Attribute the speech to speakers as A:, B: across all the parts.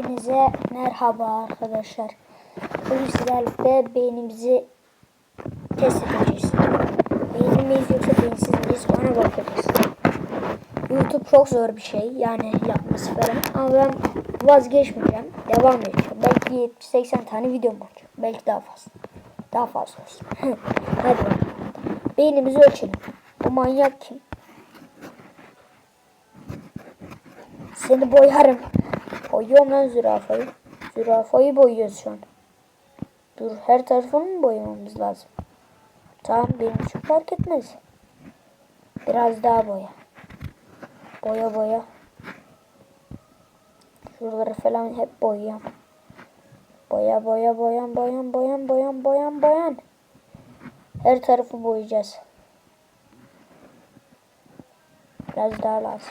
A: Hepinize merhaba arkadaşlar. Bugün sizlerle beynimizi test edeceğiz. Beyinli miyiz yoksa beyinsiz miyiz ona bakacağız. YouTube çok zor bir şey yani yapması falan ama ben vazgeçmeyeceğim. Devam edeceğim. Belki 70-80 tane videom olacak. Belki daha fazla. Daha fazla olsun. Hadi bakalım. Beynimizi ölçelim. Bu manyak kim? Seni boyarım. Boyuyorum lan zürafayı. Zürafayı boyuyoruz şu an. Dur her tarafını mı boyamamız lazım? Tamam benim için fark etmez. Biraz daha boya. Boya boya. Şuraları falan hep boyayam. Boya boya boyan boyan boyan boyan boyan boyan. Her tarafı boyayacağız. Biraz daha lazım.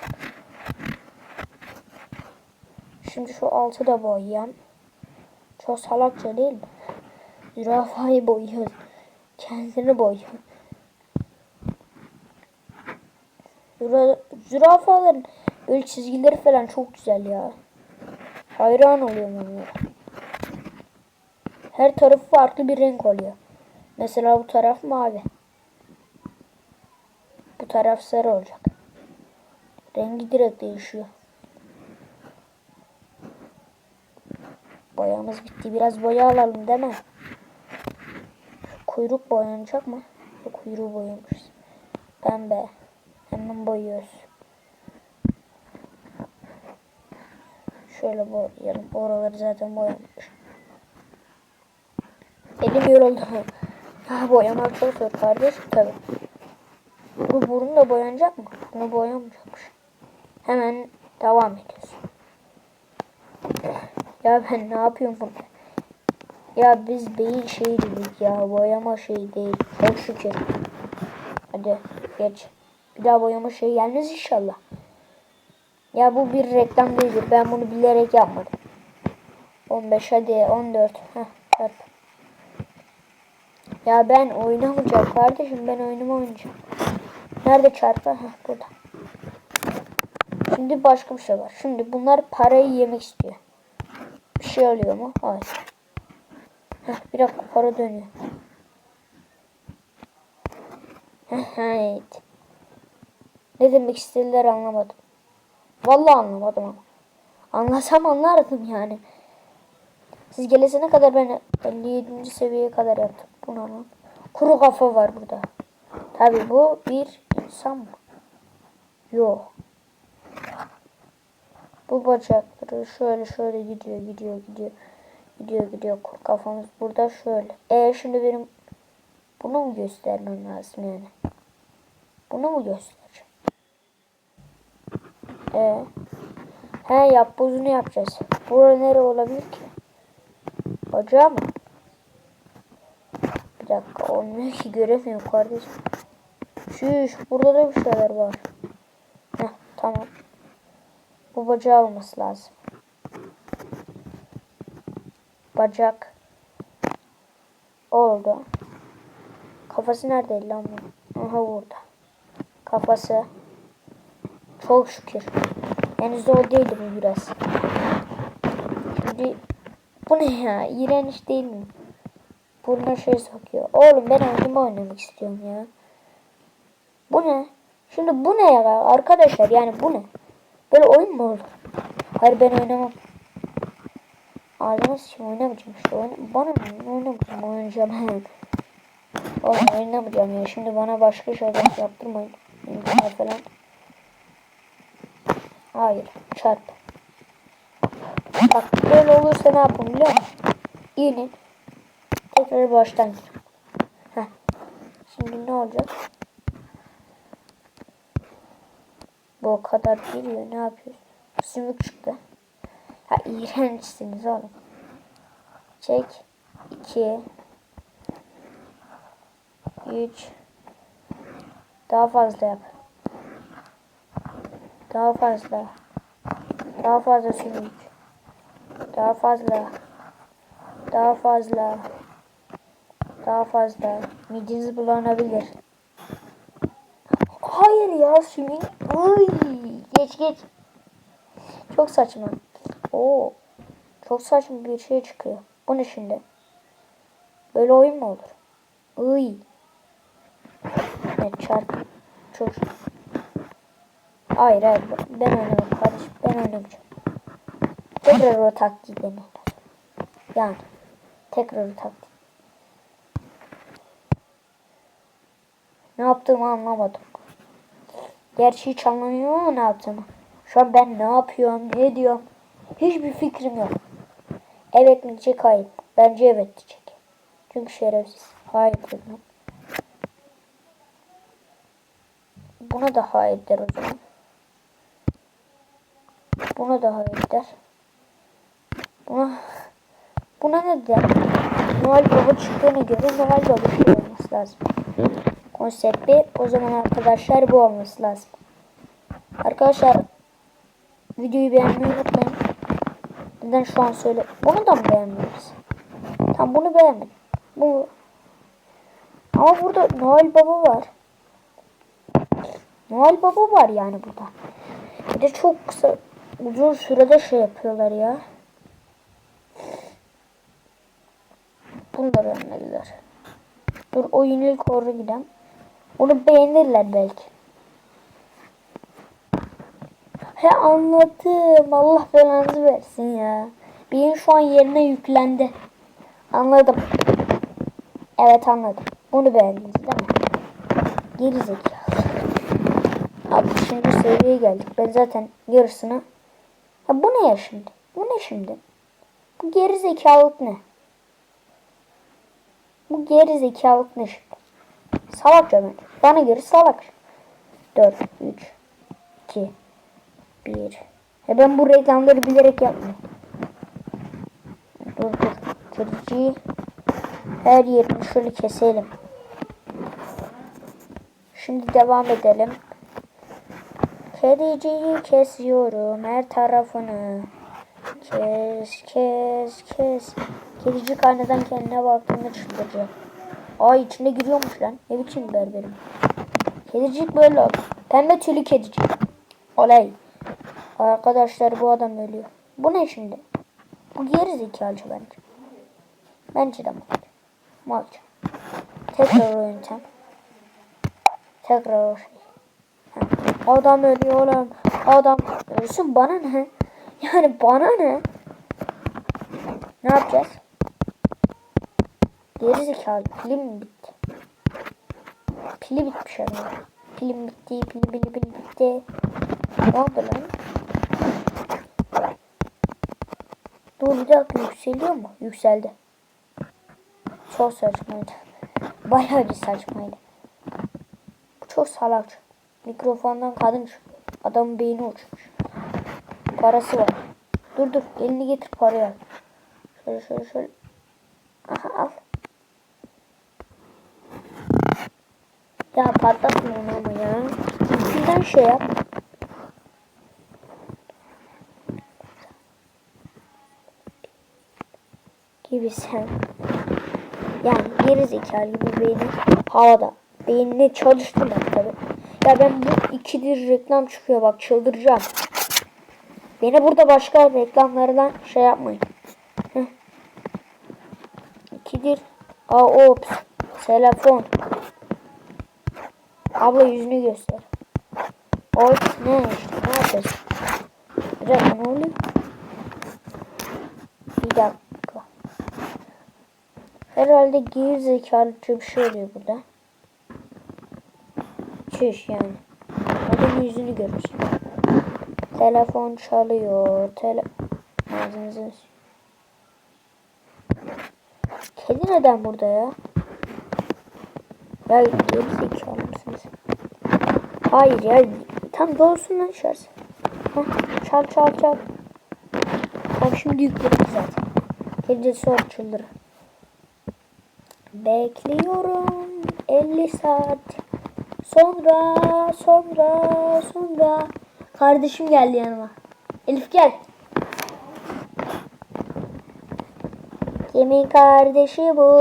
A: Şimdi şu altı da boyayayım. Çok salakça değil mi? Zürafayı boyuyoruz. Kendini boyuyor. Züra, zürafaların böyle çizgileri falan çok güzel ya. Hayran oluyorum onlara. Her tarafı farklı bir renk oluyor. Mesela bu taraf mavi. Bu taraf sarı olacak. Rengi direkt değişiyor. Boyamız bitti. Biraz boya alalım değil kuyruk boyanacak mı? Şu kuyruğu boyamışız. Pembe. Hemen boyuyoruz. Şöyle boyayalım. Oraları zaten boyamış. Elim yoruldu. Ha, boyamak çok zor kardeş. Tabi. Bu burun da boyanacak mı? Bunu boyamayacakmış. Hemen devam ediyoruz. Ya ben ne yapıyorum bunu? Ya biz beyin şey dedik ya boyama şey değil. Çok şükür. Hadi geç. Bir daha boyama şey gelmez inşallah. Ya bu bir reklam değildir. Ben bunu bilerek yapmadım. 15 hadi 14. Heh, çarp. Ya ben oynamayacağım kardeşim. Ben oyunumu oynayacağım. Nerede çarpı? Heh, burada. Şimdi başka bir şey var. Şimdi bunlar parayı yemek istiyor. Bir şey oluyor mu? Hayır. Heh, bir dakika para dönüyor. Evet. Ne demek istediler anlamadım. Vallahi anlamadım ama. Anlasam anlardım yani. Siz gelesine kadar ben 57. seviyeye kadar yaptım. Bu ne lan? Kuru kafa var burada. Tabi bu bir insan mı? Yok. Bu bacakları şöyle şöyle gidiyor gidiyor gidiyor. Gidiyor gidiyor. Kafamız burada şöyle. E şimdi benim bunu mu göstermem lazım yani? Bunu mu göstereceğim? E He yap buzunu yapacağız. Bura nere olabilir ki? Bacağı mı? Bir dakika olmuyor ki göremiyorum kardeşim. Şuş burada da bir şeyler var. Heh tamam. Bu bacağı olması lazım. Bacak. Oldu. Kafası neredeydi lan bu? Aha burada. Kafası. Çok şükür. Henüz de o değildi bu biraz. Şimdi bu ne ya? İğrenç değil mi? Burnuna şey sokuyor. Oğlum ben oyunumu oynamak istiyorum ya. Bu ne? Şimdi bu ne ya arkadaşlar yani bu ne? Böyle oyun mu olur? Hayır ben oynamam. Ağzıma sıçayım oynamayacağım işte. Oyna bana ne oynamayacağım oynayacağım. Oğlum oynamayacağım ya. Şimdi bana başka şeyler yaptırmayın. İmkanlar falan. Hayır. Çarp. Bak böyle olursa ne yapın biliyor musun? İnin. Tekrar baştan. Heh. Şimdi ne olacak? Bu o kadar giriyor. Ne yapıyoruz? Sümük çıktı. Ha iğrençsiniz oğlum. Çek. 2 3 Daha fazla yap. Daha fazla. Daha fazla sümük. Daha fazla. Daha fazla. Daha fazla. Mideniz bulanabilir. Hayır ya sümük. Uy, geç geç. Çok saçma. Oo. Çok saçma bir şey çıkıyor. Bu ne şimdi? Böyle oyun mu olur? Iy. Ne çarp. Çocuk. Hayır hayır ben oynamam kardeşim ben oynamayacağım. Tekrar o taktiği deneyelim. Yani tekrar o taktiği. Ne yaptığımı anlamadım. Gerçi hiç ama ne yaptığımı. Şu an ben ne yapıyorum, ne diyorum. Hiçbir fikrim yok. Evet mi diyecek, hayır. Bence evet diyecek. Çünkü şerefsiz. Hayır dedim. Buna da hayır der o zaman. Buna da hayır der. Buna, buna ne der? Noel Baba çıktığına göre Noel Baba şey olması lazım. Konsepti o zaman arkadaşlar bu olması lazım. Arkadaşlar videoyu beğenmeyi unutmayın. Neden şu an söyle? Bunu da mı beğenmiyoruz? Tam bunu beğenmedim. Bu. Ama burada Noel Baba var. Noel Baba var yani burada. Bir de çok kısa uzun sürede şey yapıyorlar ya. Bunu da beğenmediler. Dur oyunu ilk doğru gidelim. Onu beğenirler belki. He anladım. Allah belanızı versin ya. Beyin şu an yerine yüklendi. Anladım. Evet anladım. Bunu beğendiniz değil mi? Geri. Abi şimdi seviyeye geldik. Ben zaten yarısını... Ha bu ne ya şimdi? Bu ne şimdi? Bu geri zekalılık ne? Bu geri zekalılık ne şimdi? Salakça bence. Bana göre salak. 4, 3, 2, 1. E ben bu reklamları bilerek yapmıyorum. Dur dur. Her yerini şöyle keselim. Şimdi devam edelim. Kediciyi kesiyorum her tarafını. Kes kes kes. Kedici karneden kendine baktığında çıldıracak. Ay içine giriyormuş lan. Ne biçim berberim. Kedicik böyle oldu. Pembe tüylü kedicik. Olay. Arkadaşlar bu adam ölüyor. Bu ne şimdi? Bu geri zekalcı bence. Bence de malca. Malca. Tekrar o yöntem. Tekrar o şey. Adam ölüyor oğlum. Adam ölsün bana ne? Yani bana ne? Ne yapacağız? Geri zekalı. Pilim bitti. Pili bitmiş herhalde. Pilim bitti. Pili pili pili bitti. Ne oldu lan? Dur bir dakika yükseliyor mu? Yükseldi. Çok saçmaydı. Bayağı bir saçmaydı. Bu çok salakça. Mikrofondan kadın çıkıyor. Adamın beyni uçmuş. Parası var. Dur dur elini getir parayı al. Şöyle şöyle şöyle. Aha al. Ya patlatma onu ama ya. İçinden şey yap. Gibi sen. Yani geri zekalı gibi beyni havada. Beynini çalıştırma tabi. Ya ben bu ikidir reklam çıkıyor bak çıldıracağım. Beni burada başka reklamlardan şey yapmayın. Heh. İkidir. Aa ops. Telefon. Abla yüzünü göster. Ops ne ne yapıyorsun? Bir dakika ne oluyor? Bir dakika. Herhalde geri zekalıca bir şey oluyor burada. Çüş yani. Adamın yüzünü görürsün. Telefon çalıyor. Tele... Ağzınızı... Kedi neden burada ya? Ya geri zekalı? Hayır ya. Tam doğrusundan içersin. Heh, çal çal çal. Bak şimdi yükledim zaten. Gelince sonra çıldırır. Bekliyorum 50 saat. Sonra, sonra, sonra. Kardeşim geldi yanıma. Elif gel. Kimin kardeşi bu?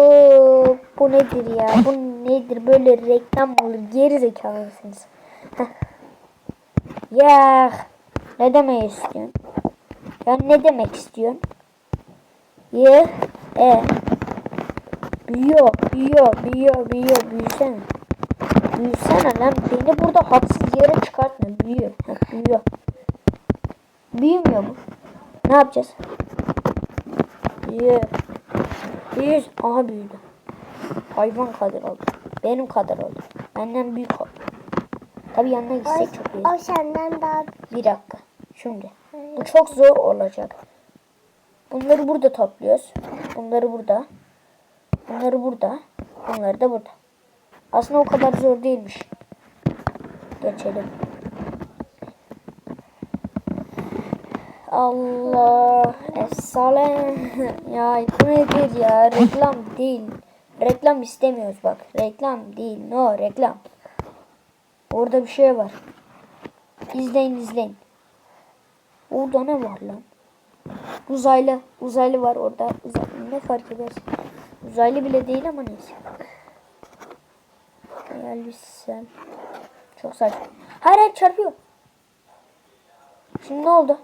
A: Bu nedir ya? Bu nedir? Böyle reklam mı olur? Geri zekalı Heh. Ya ne demek istiyorsun? Ya ne demek istiyorsun? Y. E. Büyüyor, büyüyor, büyüyor, büyüyor, büyüsene. Büyüsene lan. Beni burada haksız yere çıkartma. Büyüyor. Heh, büyüyor. Büyümüyor mu? Ne yapacağız? Büyüyor. Büyüyor. Aha büyüdü. Hayvan kadar oldu. Benim kadar oldu. Benden büyük oldu. Tabii yanına
B: O,
A: gitsek çok iyi.
B: o senden daha
A: Bir dakika. Şimdi. Bu çok zor olacak. Bunları burada topluyoruz. Bunları burada. Bunları burada. Bunları da burada. Aslında o kadar zor değilmiş. Geçelim. Allah esale ya bu nedir ya reklam değil reklam istemiyoruz bak reklam değil no reklam orada bir şey var. İzleyin izleyin. Orada ne var lan? Uzaylı uzaylı var orada. Uzaylı ne fark eder? Uzaylı bile değil ama neyse. Hayalüsel çok saçma. Her yer çarpıyor. Şimdi ne oldu?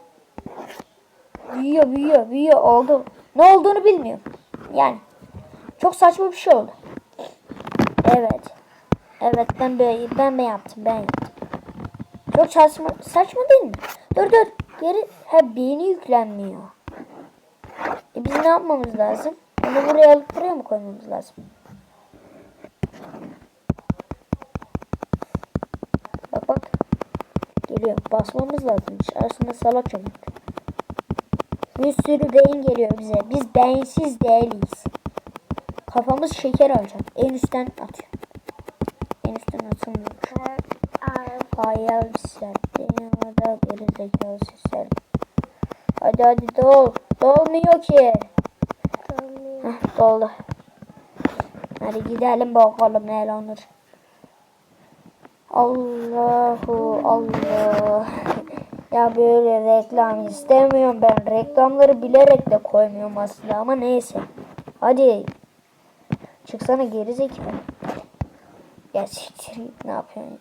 A: Büyüyor, büyüyor, büyüyor. Oldu. Ne olduğunu bilmiyorum. Yani çok saçma bir şey oldu. Evet. Evet ben böyle ben ben yaptım ben. Çok saçma saçma değil mi? Dur dur geri ha beyni yüklenmiyor. E biz ne yapmamız lazım? Onu buraya alıp buraya mı koymamız lazım? Bak bak. Geliyor. Basmamız lazım. Aslında salak çocuk. Bir sürü beyin geliyor bize. Biz beyinsiz değiliz. Kafamız şeker alacak. En üstten atıyor. En üstten atılmıyor. Hayal sertti. Dünyada geri zekalı sesler. Hadi hadi dol. Dolmuyor ki. Heh, doldu. Hadi gidelim bakalım ne olur. Allahu Allah. Ya böyle reklam istemiyorum ben. Reklamları bilerek de koymuyorum aslında ama neyse. Hadi. Çıksana geri zekalı. Ya siktir ne yapıyorsun?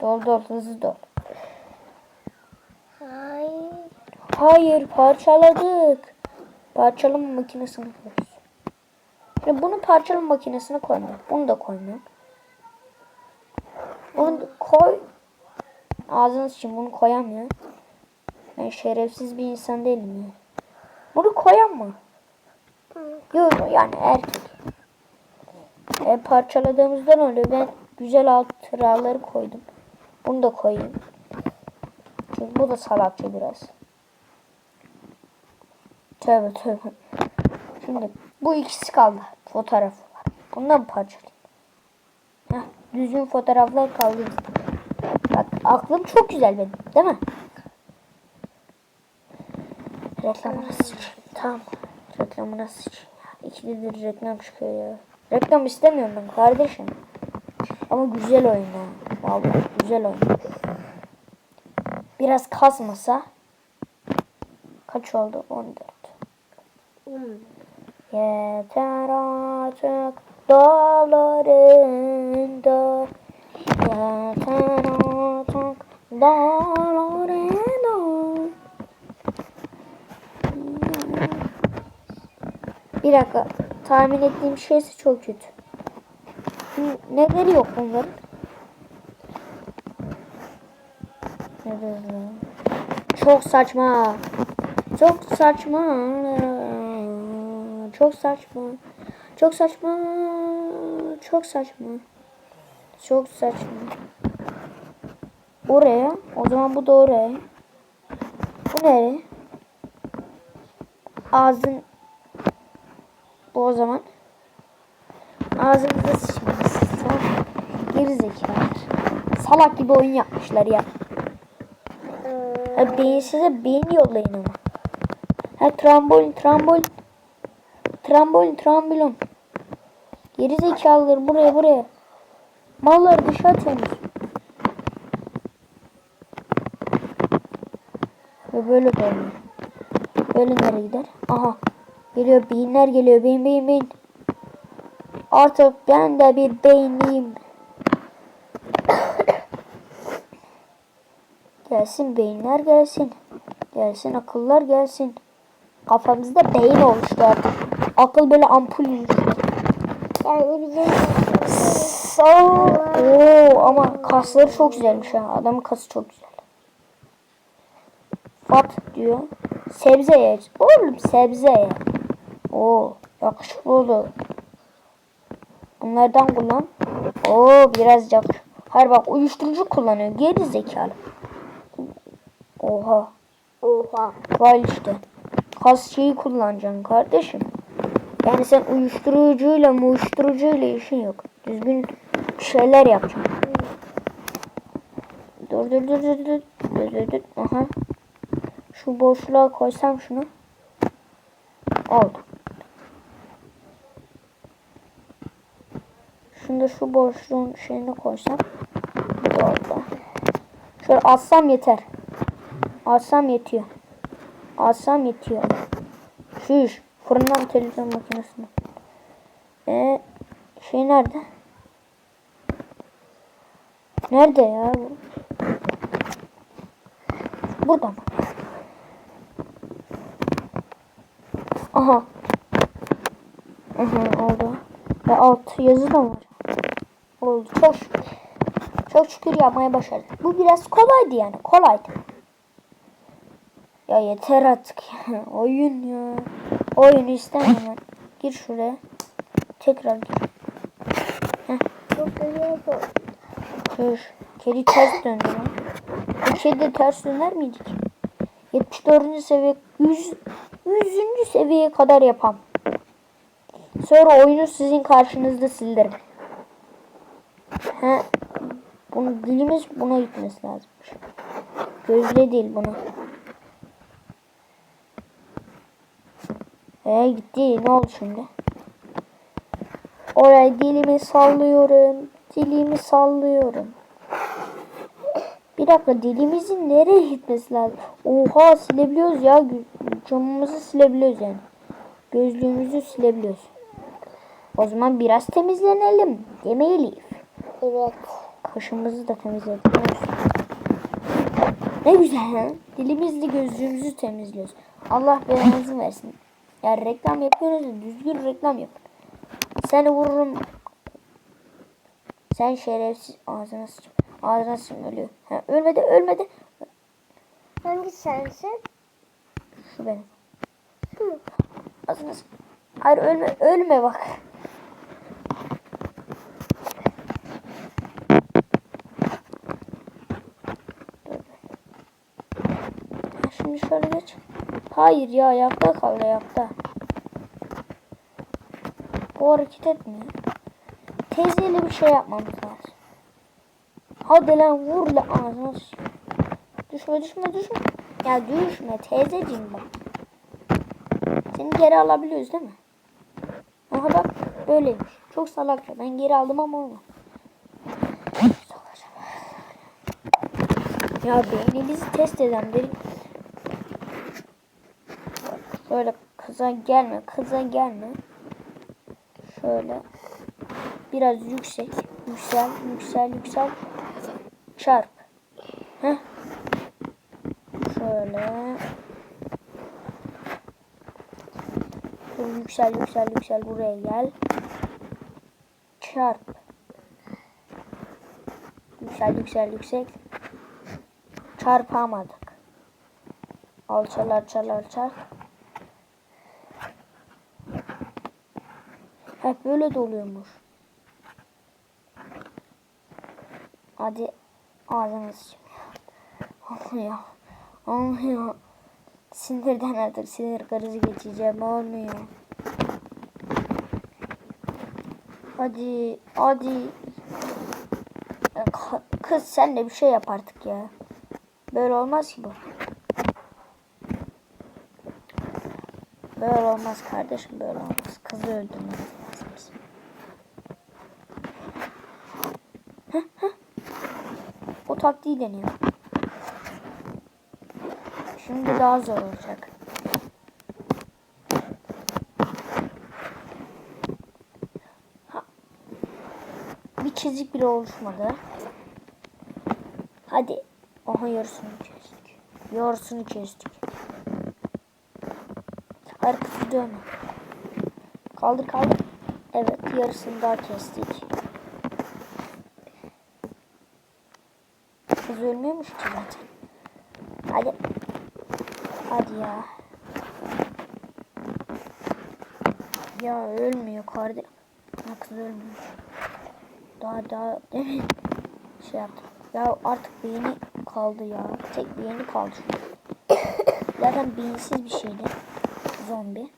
A: Dol dol hızlı dol.
B: Hayır.
A: Hayır parçaladık. Parçalama makinesini koyuyoruz. Şimdi bunu parçalama makinesine koymuyorum. Bunu da koymuyorum. Bunu da koy. Ağzınız için bunu koyamıyor. Ben şerefsiz bir insan değilim ya. Bunu koyan mı? Yok yani erkek. E, parçaladığımızdan oluyor. Ben güzel hatıraları koydum. Bunu da koyayım. Çünkü bu da salakça biraz. Tövbe tövbe. Şimdi bu ikisi kaldı. Fotoğrafı var. Bundan parçalayayım. Heh, düzgün fotoğraflar kaldı. Bak aklım çok güzel benim. Değil mi? Reklamına sıçayım. Tamam. Reklamına sıçayım. ya. İkidir reklam çıkıyor ya. Reklam istemiyorum ben kardeşim. Ama güzel oyun ha. Vallahi güzel oyun. Biraz kasmasa kaç oldu? 14. Yeter artık dağlarında Yeter artık dağlarında Bir dakika. Tahmin ettiğim şeysi çok kötü. Hı, Neleri yok bunların? Çok saçma. Çok saçma. Çok saçma. Çok saçma. Çok saçma. Çok saçma. Oraya. O zaman bu da oraya. Bu nereye? Ağzın. Bu o zaman. Ağzınıza sıçmanız. Tamam mı? Gerizekalılar. Salak gibi oyun yapmışlar ya. Ha, beyin size beyin yollayın ama. Ha trambolin trambolin. Trambolin trambolin. Geri zekalıları buraya buraya. Malları dışa atıyorsunuz. Ve böyle olmuyor. Böyle nereye gider? Aha. Geliyor beyinler geliyor. Beyin beyin beyin. Artık ben de bir beynliyim. gelsin beyinler gelsin. Gelsin akıllar gelsin. Kafamızda beyin oluştu artık. Akıl böyle ampul.
B: Yani bizim
A: Sağ Oo ama kasları çok güzelmiş ha. Adamın kası çok güzel. Fat diyor. Sebze ye. Oğlum sebze ye. Oo yakışıklı oldu. Bunlardan kullan. Oo biraz yakış. Hayır bak uyuşturucu kullanıyor. Geri zekalı. Oha.
B: oha.
A: Vay işte. Kas şeyi kullanacaksın kardeşim. Yani sen uyuşturucuyla uyuşturucuyla işin yok. Düzgün şeyler yapacaksın. Dur dur dur dur dur. Dur dur dur. Aha. Şu boşluğa koysam şunu. Oldu. Şunu da şu boşluğun şeyine koysam. Oldu. Şöyle atsam yeter. Atsam yetiyor. Alsam yetiyor. Şuş. Fırından televizyon makinesine. Ee, şey nerede? Nerede ya bu? Burada mı? Aha. Aha oldu. Ve alt yazı da var. Oldu. Çok şükür. Çok şükür yapmaya başardık. Bu biraz kolaydı yani. Kolaydı. Ya yeter artık. Oyun ya. Oyunu istemiyorum. Gir şuraya. Tekrar gir.
B: Oldu.
A: Şuş. Kedi ters döndü lan. Bu kedi de ters döner miydi ki? 74. seviye 100 100. seviyeye kadar yapam. Sonra oyunu sizin karşınızda sildirim. He. Bunu dilimiz buna gitmesi lazımmış. Gözle değil buna. Ee gitti. Ne oldu şimdi? Oraya dilimi sallıyorum. Dilimi sallıyorum. Bir dakika dilimizin nereye gitmesi lazım? Oha silebiliyoruz ya. Camımızı silebiliyoruz yani. Gözlüğümüzü silebiliyoruz. O zaman biraz temizlenelim. Demeyiz.
B: Evet.
A: Kaşımızı da temizledik. Ne güzel. Dilimizle gözlüğümüzü temizliyoruz. Allah belanızı versin. Ya reklam yapıyoruz da düzgün reklam yapın. Seni vururum. Sen şerefsiz ağzına sıçım. Ağzına sıçım ölüyor. Ha, ölmedi ölmedi.
B: Hangi sensin?
A: Şu benim.
B: Hı.
A: Ağzına sıçım. Hayır ölme ölme bak. Şimdi şöyle geç. Hayır ya ayakta kal ayakta. Bu hareket etmiyor. Teyzeyle bir şey yapmamız lazım. Hadi lan vur lan ağzına. Düşme düşme düşme. Ya düşme teyzeciğim bak. Seni geri alabiliyoruz değil mi? Aha bak böyleymiş. Çok salakça. Ben geri aldım ama olmadı. Ya beyninizi test eden dedik. Şöyle kıza gelme, kıza gelme. Şöyle biraz yüksek, yüksel, yüksel, yüksel. Çarp. Heh. Şöyle. Dur, yüksel, yüksel, yüksel. Buraya gel. Çarp. Yüksel, yüksel, yüksek. Çarpamadık. Alçal, alçal, alçal. Hep böyle de oluyormuş. Hadi ağzını sıçayım. Olmuyor. Olmuyor. Sinirden artık sinir krizi geçeceğim. Olmuyor. Hadi. Hadi. Kız sen de bir şey yap artık ya. Böyle olmaz ki bu. Böyle olmaz kardeşim böyle olmaz. Kızı öldürmemiz lazım bizim. O taktiği deniyor. Şimdi daha zor olacak. Ha. Bir çizik bile oluşmadı. Hadi. Aha yarısını kestik. Yarısını kestik. Arkası dönme. Kaldır kaldır. Evet yarısını daha kestik. Kız ölmüyormuş ki zaten. Hadi. Hadi ya. Ya ölmüyor kardeş. Kız ölmüyor. Daha daha demin şey yaptım. Ya artık beyni kaldı ya. Tek beyni kaldı. Zaten beyinsiz bir şeydi. Zombi.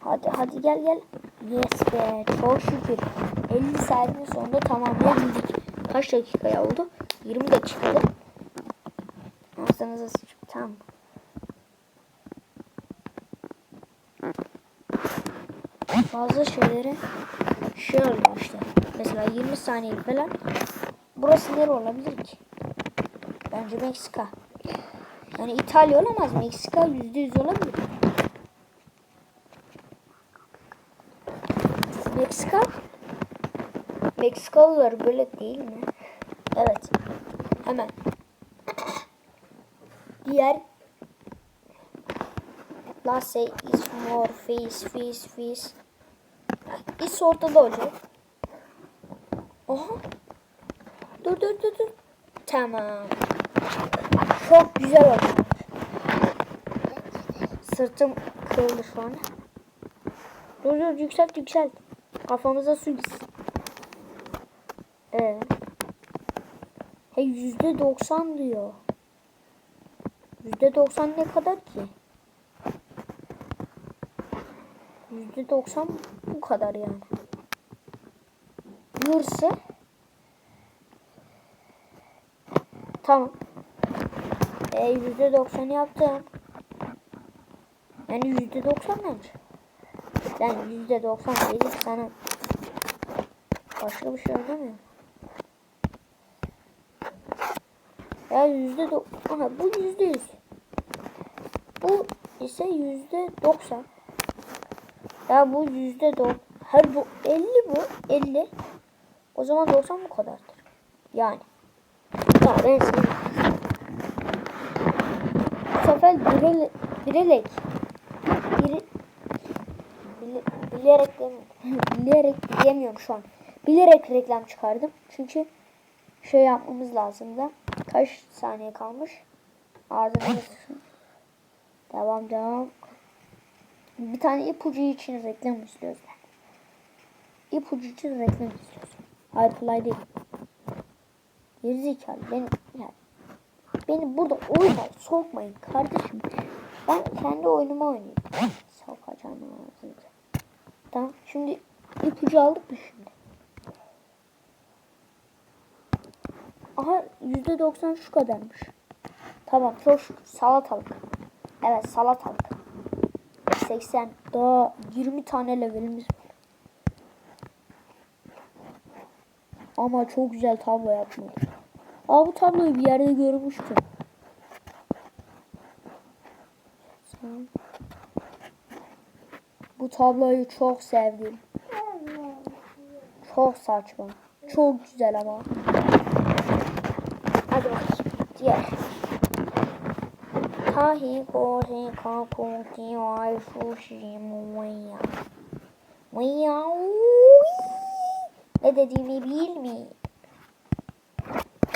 A: Hadi hadi gel gel. Yes be çok şükür. 50 saatin sonunda tamamlayabildik. Kaç dakikaya oldu? 20 dakikada. Ağzınıza sıçıp tamam. Bazı şeyleri şey oluyor işte. Mesela 20 saniye falan. Burası nere olabilir ki? Bence Meksika. Yani İtalya olamaz. Meksika yüzde yüz olabilir. Meksika? Meksikalılar böyle değil mi? Evet. Hemen. Diğer Let's say is more face face face. Is ortada olacak. Oha. Dur dur dur dur. Tamam. Çok güzel oldu. Sırtım kırıldı şu an. Dur dur yükselt yükselt. Kafamıza su gitsin. Ee. Yüzde doksan diyor. Yüzde doksan ne kadar ki? Yüzde doksan bu kadar yani. Yarısı. Tamam. E yüzde doksan yaptım. Yani yüzde doksan bence. Ben yüzde doksan dedik sana. Başka bir şey oynamıyorum. Ya yüzde do Aha, bu yüzde yüz. Bu ise yüzde doksan. Ya bu yüzde dok. Her bu 50 bu 50. O zaman 90 bu kadardır. Yani. Ya ben seni. Bu sefer birele, birelek. Bire, bile, bilerek bilerek diyemiyorum şu an. Bilerek reklam çıkardım. Çünkü şey yapmamız lazım da. Kaç saniye kalmış? Ardından devam devam. Bir tane ipucu için reklam istiyoruz. İpucu için reklam istiyoruz. Hayır kolay değil. Gerizekalı beni yani beni burada oyuna sokmayın kardeşim. Ben kendi oyunumu oynayayım. Sokacağım ağzınıza. Tamam şimdi ipucu aldık mı şimdi? Aha yüzde doksan şu kadarmış. Tamam çok şükür salatalık. Evet salatalık. 80 daha 20 tane levelimiz var. Ama çok güzel tablo yapmış. Aa bu tabloyu bir yerde görmüştüm. Bu tabloyu çok sevdim. Çok saçma. Çok güzel ama. Hadi bakayım. Diğer. Tahi kore kako ki ay sushi muya. Muya. Ne dediğimi bil mi?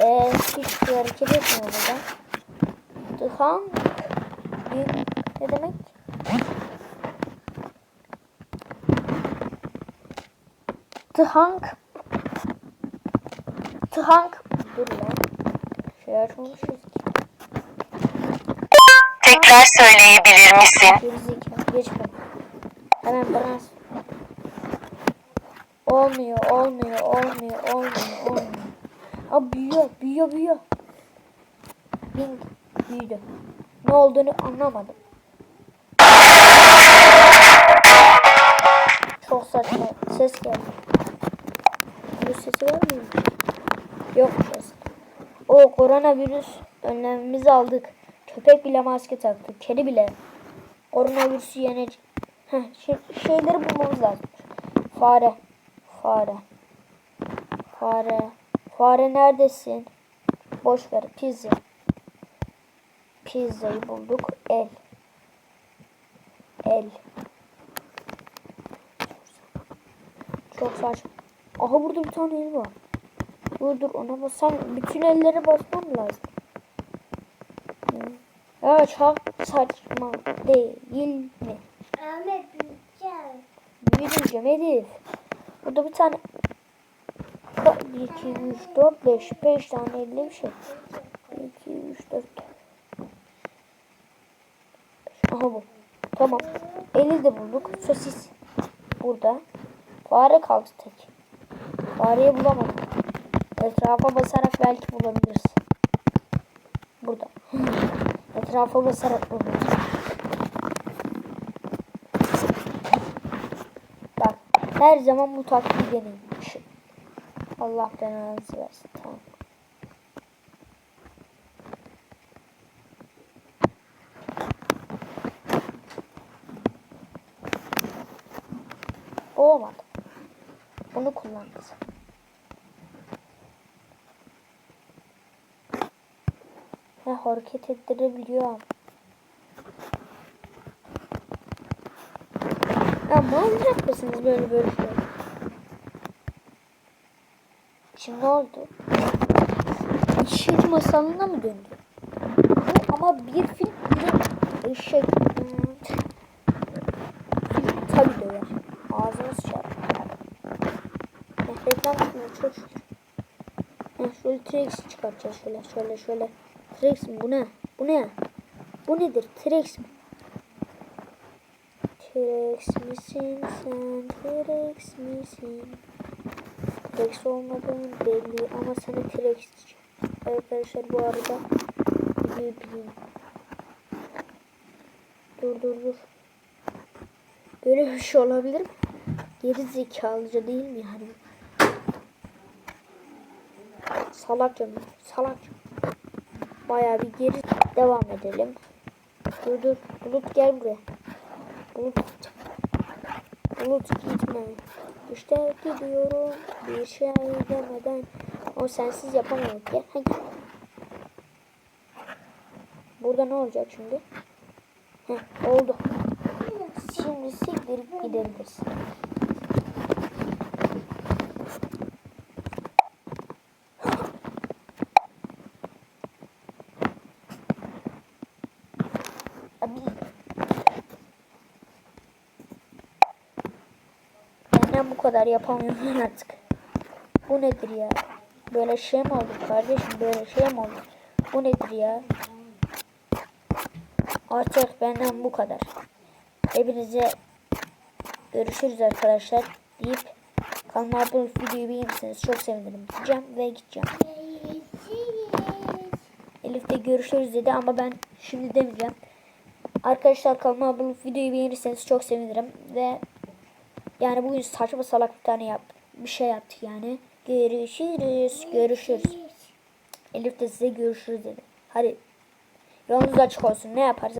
A: Eee hiç bir hareket etmiyor burada. Dıhan. Ne demek? Tıhank. Tıhank. Dur lan. Şey açmamışız ki.
C: Tekrar söyleyebilir misin?
A: Gerizekalı. Geç bak. Hemen bana. Olmuyor, olmuyor, olmuyor, olmuyor, olmuyor. Aa büyüyor, büyüyor, büyüyor. Bing, büyüdü. Ne olduğunu anlamadım. Çok saçma ses geldi. Bu sesi var mı? Yok O koronavirüs önlemimizi aldık. Köpek bile maske taktı. Kedi bile. Koronavirüsü yenecek. Heh, şey, şeyleri bulmamız lazım. Fare. Fare. Fare. Fare neredesin? Boş ver. Pizza. Pizzayı bulduk. El. El. Çok saçma. Aha burada bir tane el var. Dur dur ona basam bütün ellere basmam lazım. Ya çok saçma değil mi?
B: Ahmet büyüyeceğim.
A: Büyüdünce Elif. Burada bir tane 1, 2, 3, 4, 5. 5 tane elli bir şey. 1, 2, 3, 4. Aha bu. Tamam. Eli de bulduk. Sosis. Burada. Fare kaldı tek. Fareyi bulamadım. Etrafa basarak belki bulabiliriz. Burada. Etrafa basarak bulabiliriz. Bak her zaman bu taktiği deneyin. Şu- Allah belanızı versin. Tamam. Olmadı. Bunu kullandı. Ha hareket ettirebiliyor. Ya manyak mısınız böyle böyle şey? Şimdi ne oldu? Eşek masalına mı döndü? Bu ama bir film bir eşek. Hmm. Tabi döver. Ağzını sıçar. Reklam yapmıyor çok şükür. Şöyle T-Rex çıkartacağız şöyle şöyle şöyle. T-Rex mi bu ne? Bu ne? Bu nedir? T-Rex mi? T-Rex misin sen? T-Rex misin? T-Rex olmadığın belli ama sana T-Rex. Arkadaşlar bu arada videoyu bileyim. Dur dur dur. Böyle bir şey olabilir mi? Geri zekalıca değil mi yani? Salakça mı? Salakça. Bayağı bir geri devam edelim. Dur dur. Bulut gel buraya. Bulut. Bulut gitme. İşte gidiyorum. Bir şey demeden. O sensiz yapamıyorum. Gel hadi. Burada ne olacak şimdi? Heh, oldu. Şimdi siktirip gidebiliriz. Abi. Benden bu kadar yapamıyorum artık. Bu nedir ya? Böyle şey mi oldu kardeşim? Böyle şey mi oldu? Bu nedir ya? Artık benden bu kadar. Hepinize görüşürüz arkadaşlar deyip kanalıma abone olup videoyu beğenirseniz çok sevinirim. Gideceğim ve gideceğim. Elif de görüşürüz dedi ama ben şimdi demeyeceğim. Arkadaşlar kanalıma abone olup videoyu beğenirseniz çok sevinirim ve yani bugün saçma salak bir tane yap bir şey yaptık yani. Görüşürüz. Görüşürüz. Elif de size görüşürüz dedi. Hadi yolunuz açık olsun. Ne yaparız?